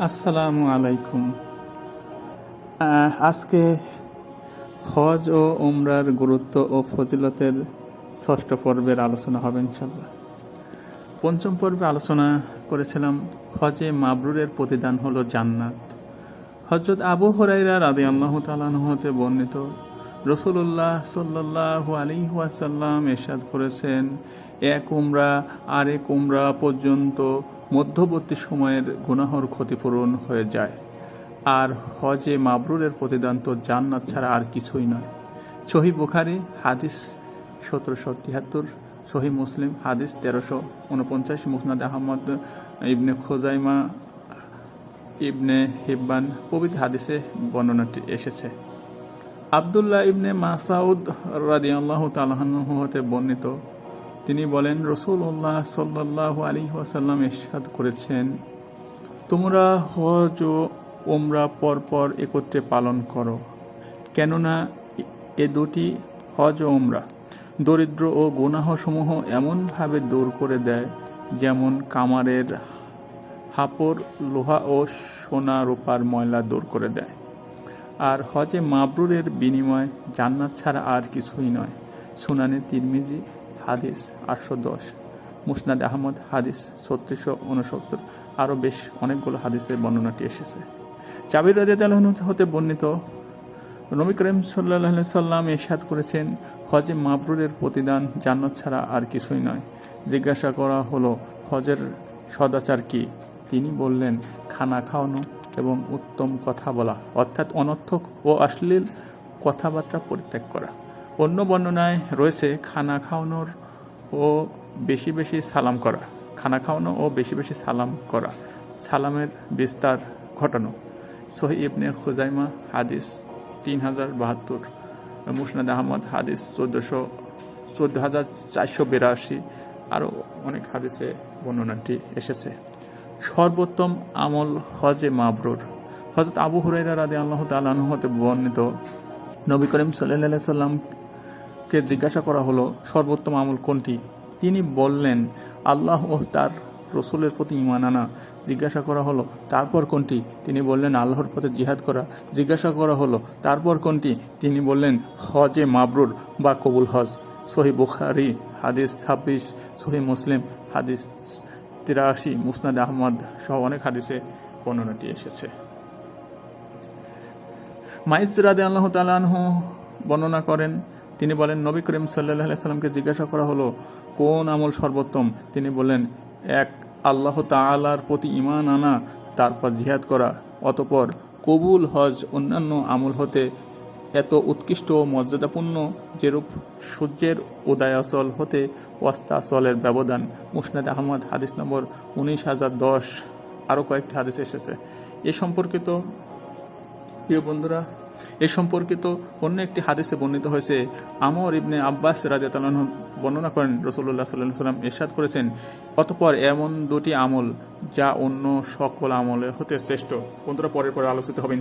আসসালামু আলাইকুম। আজকে হজ ও উমরার গুরুত্ব ও ফজিলতের ষষ্ঠ পর্বের আলোচনা হবে ইনশাল্লাহ পঞ্চম পর্বে আলোচনা করেছিলাম, হজে মাবরুরের প্রতিদান হলো জান্নাত। হজরত আবু হরাইরা রাদি আল্লাহ হতে বর্ণিত রসুল্লাহ সাল্লাহ আলী ওয়াসাল্লাম এরশাদ করেছেন, এক উমরা আরেক উমরা পর্যন্ত মধ্যবর্তী সময়ের গুনাহর ক্ষতিপূরণ হয়ে যায়। আর হজে মাবরুরের প্রতিদান তো জান্নাত ছাড়া আর কিছুই নয়। সহি বুখারি, হাদিস সতেরোশো তিয়াত্তর সহি মুসলিম, হাদিস তেরোশো উনপঞ্চাশ, মুসনাদ আহমদ ইবনে খোজাইমা, ইবনে হিব্বান প্রভৃতি হাদিসে বর্ণনাটি এসেছে। আবদুল্লাহ ইবনে মাসাউদ রাদিয়াল্লাহ তালাহ হতে বর্ণিত তিনি বলেন রসুল্লাহ সাল্লাহ আলী ওয়াসাল্লাম এরশাদ করেছেন, তোমরা হজ ও ওমরা পরপর একত্রে পালন করো। কেননা এ দুটি হজ ও ওমরা দরিদ্র ও গুনাহসমূহ এমনভাবে দূর করে দেয়, যেমন কামারের হাপড় লোহা ও সোনা রূপার ময়লা দূর করে দেয়। আর হজে মাবরুরের বিনিময় জান্নাত ছাড়া আর কিছুই নয়। সুনানি তিরমিজি হাদিস আটশো দশ, মুসনাদ আহমদ হাদিস ছত্রিশশো উনসত্তর, আরও বেশ অনেকগুলো হাদিসের বর্ণনাটি এসেছে। জাবির রাজিয়াল হতে বর্ণিত, নবী করিম সাল্লাহ সাল্লাম এরশাদ করেছেন, হজে মাবরুরের প্রতিদান জান্নাত ছাড়া আর কিছুই নয়। জিজ্ঞাসা করা হলো, হজের সদাচার কি? তিনি বললেন, খানা খাওয়ানো এবং উত্তম কথা বলা, অর্থাৎ অনর্থক ও অশ্লীল কথাবার্তা পরিত্যাগ করা। অন্য বর্ণনায় রয়েছে খানা খাওয়ানোর ও বেশি বেশি সালাম করা। খানা খাওয়ানো ও বেশি বেশি সালাম করা। সালামের বিস্তার ঘটানো। সহি ইবনে খুজাইমা, হাদিস তিন হাজার বাহাত্তর। মুসনাদ আহমদ, হাদিস চোদ্দোশো, চোদ্দ হাজার চারশো বিরাশি। আরও অনেক হাদিসে বর্ণনাটি এসেছে। সর্বোত্তম আমল হজে মাবরুর। হজরত আবু হুরাইরা রাদি আল্লাহ তালাহ বর্ণিত নবী করিম সাল্লাহ সাল্লামকে জিজ্ঞাসা করা হলো, সর্বোত্তম আমল কোনটি? তিনি বললেন, আল্লাহ ও তার রসুলের প্রতি ইমান আনা। জিজ্ঞাসা করা হলো, তারপর কোনটি? তিনি বললেন, আল্লাহর পথে জিহাদ করা। জিজ্ঞাসা করা হলো, তারপর কোনটি? তিনি বললেন, হজে মাবরুর বা কবুল হজ। সহি বুখারি, হাদিস ছাব্বিশ, সহি মুসলিম, হাদিস তিরাশি, মুসনাদ আহমদ সহ অনেক হাদিসে বর্ণনাটি এসেছে। মাইজ রাদে আল্লাহ তালাহ বর্ণনা করেন তিনি বলেন, নবী করিম সাল্লাহ সাল্লামকে জিজ্ঞাসা করা হলো, কোন আমল সর্বোত্তম? তিনি বললেন, এক, আল্লাহ তালার প্রতি ইমান আনা, তারপর জিহাদ করা। অতপর, কবুল হজ অন্যান্য আমল হতে এত উৎকৃষ্ট ও মর্যাদাপূর্ণ যেরূপ সূর্যের উদয়াচল হতে অস্তাচলের ব্যবধান। মুসনাদ আহমদ, হাদিস নম্বর উনিশ হাজার দশ। আরও কয়েকটি হাদিস এসেছে। এ সম্পর্কিত প্রিয় বন্ধুরা এ সম্পর্কিত অন্য একটি হাদিসে বর্ণিত হয়েছে, আমর ইবনে আব্বাস রাজিয়াতালন বর্ণনা করেন রসুল্লাহ সাল্লাহ সাল্লাম এরশাদ করেছেন, অতপর এমন দুটি আমল যা অন্য সকল আমলে হতে শ্রেষ্ঠ। বন্ধুরা, পরের পরে আলোচিত হবেন